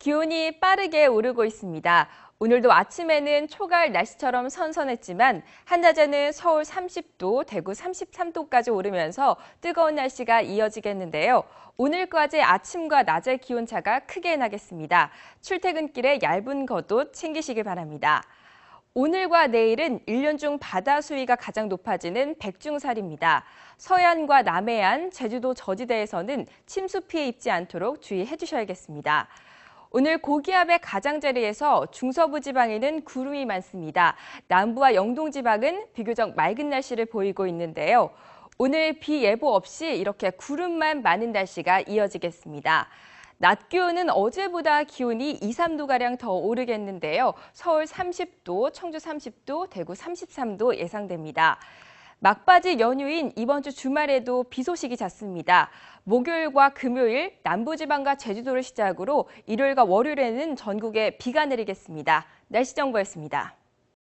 기온이 빠르게 오르고 있습니다. 오늘도 아침에는 초가을 날씨처럼 선선했지만 한낮에는 서울 30도, 대구 33도까지 오르면서 뜨거운 날씨가 이어지겠는데요. 오늘까지 아침과 낮의 기온차가 크게 나겠습니다. 출퇴근길에 얇은 겉옷 챙기시길 바랍니다. 오늘과 내일은 1년 중 바다 수위가 가장 높아지는 백중살입니다. 서해안과 남해안, 제주도 저지대에서는 침수 피해 입지 않도록 주의해 주셔야겠습니다. 오늘 고기압의 가장자리에서 중서부 지방에는 구름이 많습니다. 남부와 영동 지방은 비교적 맑은 날씨를 보이고 있는데요. 오늘 비 예보 없이 이렇게 구름만 많은 날씨가 이어지겠습니다. 낮 기온은 어제보다 기온이 2, 3도가량 더 오르겠는데요. 서울 30도, 청주 30도, 대구 33도 예상됩니다. 막바지 연휴인 이번 주 주말에도 비 소식이 잦습니다. 목요일과 금요일 남부지방과 제주도를 시작으로 일요일과 월요일에는 전국에 비가 내리겠습니다. 날씨 정보였습니다.